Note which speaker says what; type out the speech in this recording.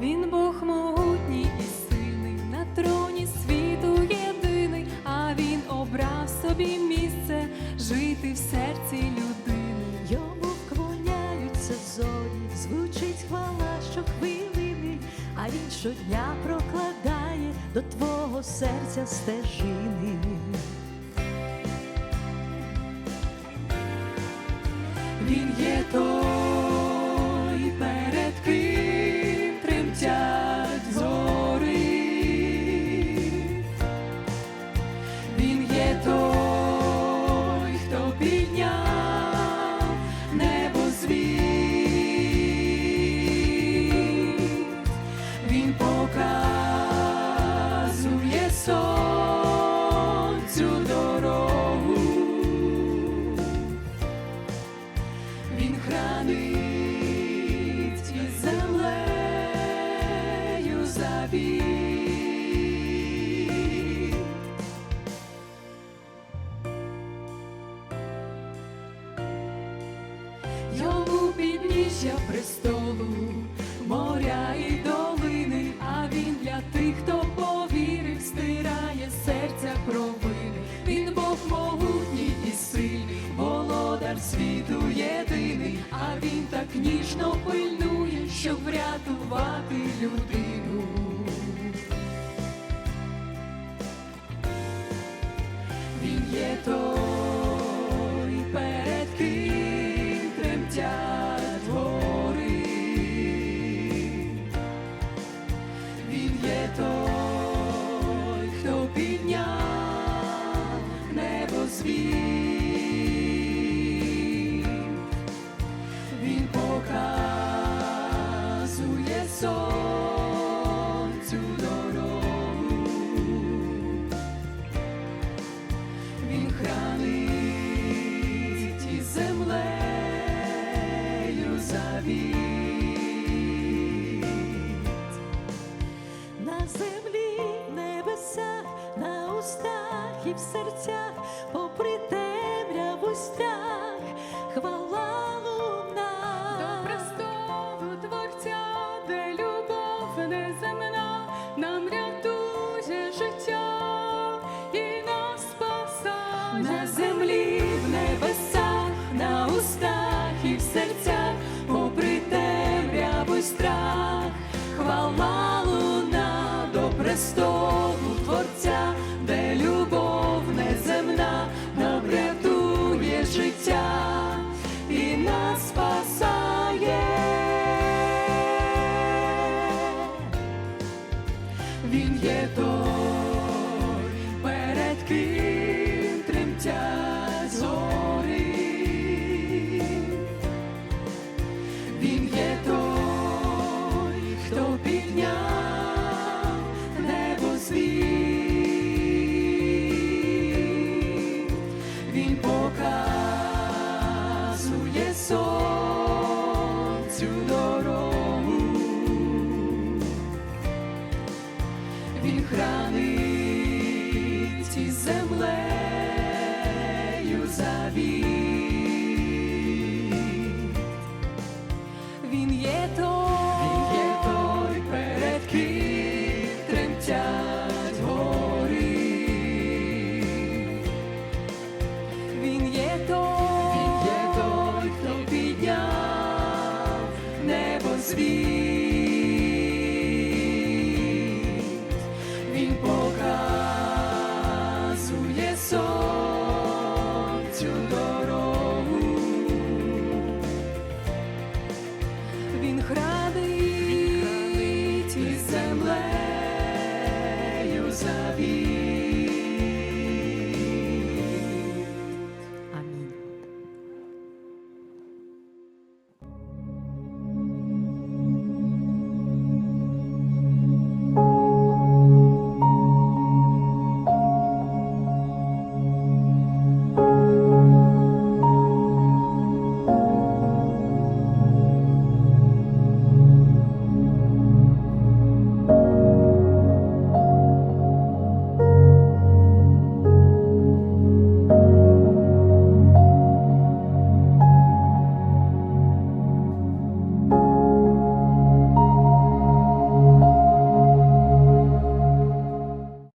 Speaker 1: Він Бог могутній і сильний, на троні світу єдиний, а він обрав собі місце жити в серці людини.
Speaker 2: Йому вклоняються зорі, звучить хвала щохвилини, а він щодня прокладає до твого серця стежини.
Speaker 1: Він є той, підніжжя престолу, моря і долини, а він для тих, хто повірив, стирає серця провини. Він Бог могутній і сильний, володар світу єдиний, а він так ніжно пильнує, щоб врятувати людину. Він є той, перед ким тремтять
Speaker 2: На землі, небесах, на устах і в серцях, попри темряву страх, хвала луна.
Speaker 1: До Творця, де любов неземна, нам Він є той, перед ким тремтять гори. Він є той, хто підняв небо звіт. Він показує сонцю дорогу. Завіт. Він є той, він є той, перед ким тремтять. Він є той, він є той, хто підняв небо звіт.